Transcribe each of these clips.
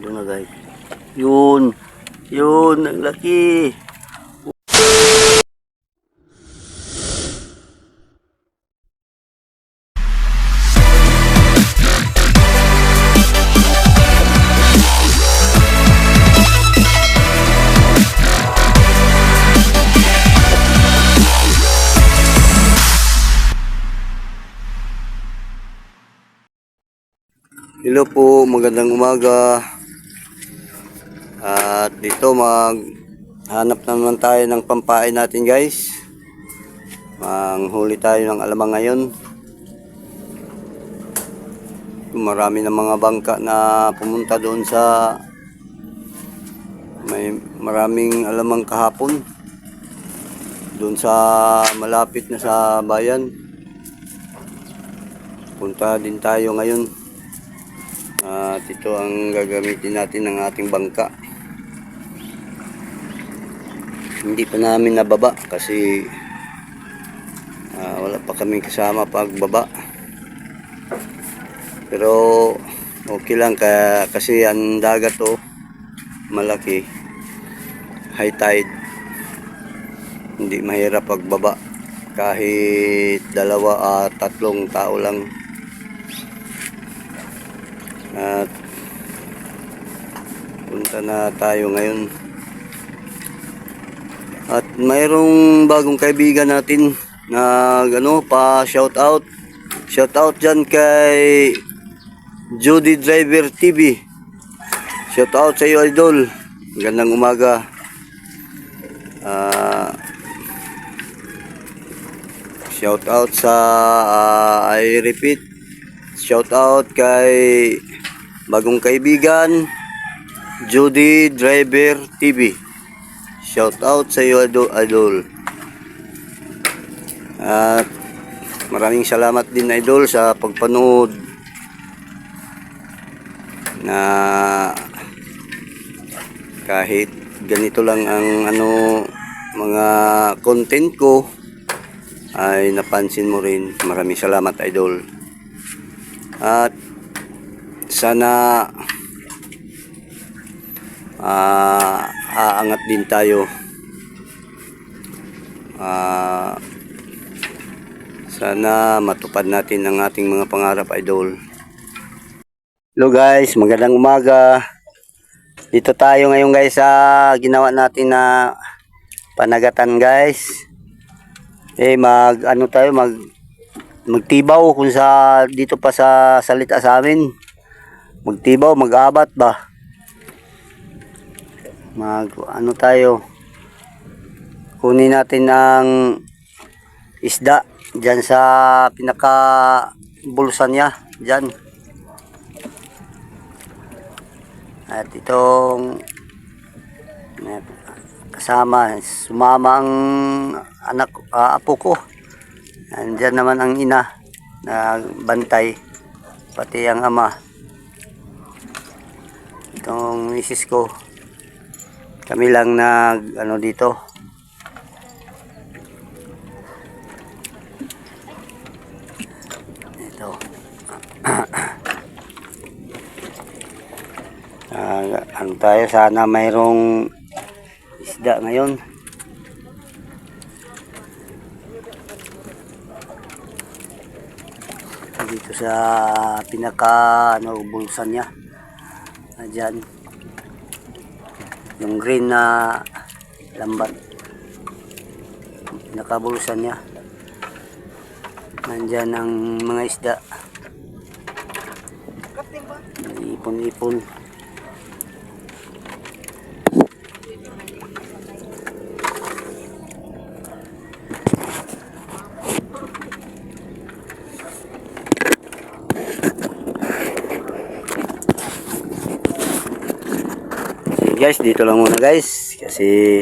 Doon na guys. Yun. Yun. Ang laki. Hello po, magandang umaga. At dito mag hanap naman tayo ng pampain natin guys. Manghuli tayo ng alamang ngayon. Marami ng mga bangka na pumunta doon sa may maraming alamang kahapon. Doon sa malapit na sa bayan. Punta din tayo ngayon. At ito ang gagamitin natin ng ating bangka. Hindi pa namin nababa kasi ah, wala pa kaming kasama pagbaba. Pero okay lang kaya, kasi ang dagat to malaki. High tide. Hindi mahirap pagbaba kahit dalawa at tatlong tao lang at punta na tayo ngayon. At mayroong bagong kaibigan natin na ano pa shout out. Shout out diyan kay Judy Driver TV. Shout out sa iyo idol. Gandang umaga. Ah shout out sa ah, I repeat shout out kay bagong kaibigan Judy Driver TV shout out sa iyo idol, idol. at maraming salamat din idol sa pagpanood na kahit ganito lang ang ano mga content ko ay napansin mo rin maraming salamat idol at sana ah aangat din tayo. Ah sana matupad natin ang ating mga pangarap, idol. Hello guys, magandang umaga. Dito tayo ngayon guys sa ginawa natin na panagatan guys. Eh mag ano tayo mag magtibaw kung sa dito pa sa salita sa amin magtibaw mag-abat ba mag ano tayo? Kunin natin ang isda dyan sa pinaka bulsan niya dyan. At itong kasama sumama ang anak ah, apo ko. Andyan naman ang ina na bantay pati ang ama. Itong misis ko kami lang nag ano dito. Ito. Ah, ano tayo sana mayroong isda ngayon. Dito sa pinaka ano bulsan niya. Diyan. Yung green na lambat. Pinakabulsan niya. Nandyan ang mga isda. Ipon-ipon guys, dito lang muna guys. Kasi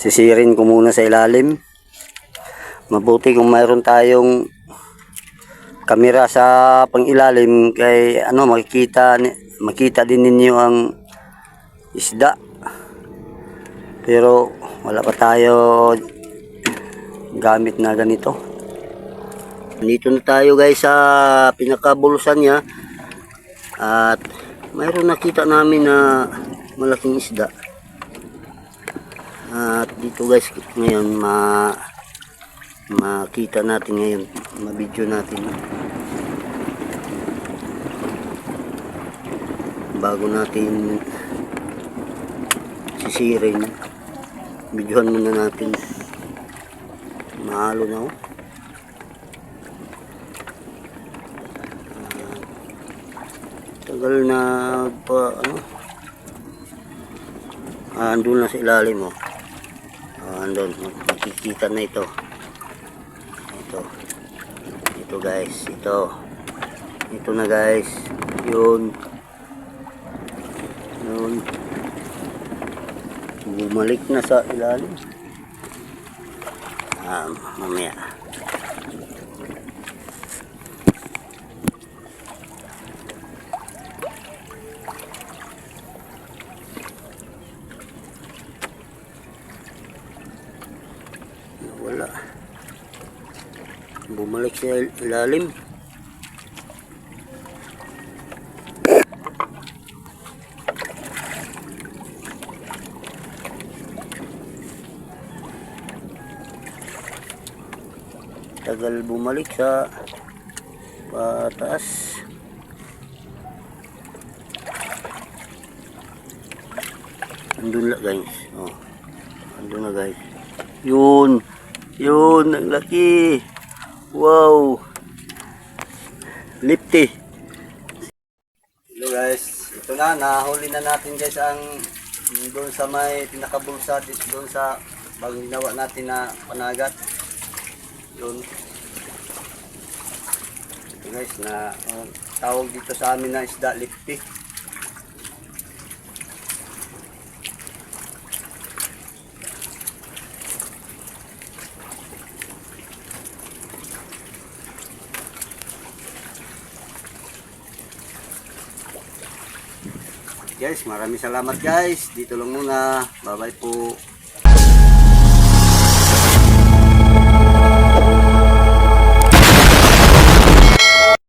sisirin ko muna sa ilalim. Mabuti kung mayroon tayong kamera sa pangilalim kay ano makikita makita din ninyo ang isda. Pero wala pa tayo gamit na ganito. Dito na tayo guys sa pinakabulusan niya. At mayroon nakita namin na malaking isda. At dito guys, ngayon ma makita natin ngayon, ma-video natin. Bago natin sisirin, videohan muna natin. Mahalo na oh. Tagal na pa ano. Ah, andun na sa ilalim oh. Ah, andun. Makikita na ito. Ito. Ito guys. Ito. Ito na guys. Yun. Yun. Bumalik na sa ilalim. Ah, mamaya. Wala. Bumalik sa il- ilalim. Tagal bumalik sa pataas. Andun na guys. Oh. Andun na guys. Yun. Yun, ang laki. Wow. Lifty. Hello guys. Ito na, nahuli na natin guys ang doon sa may pinakabulsa doon sa bagong ginawa natin na panagat. Yun. Ito guys, na uh, tawag dito sa amin na isda lifty. Guys, maraming salamat guys. Dito lang muna. Bye-bye po.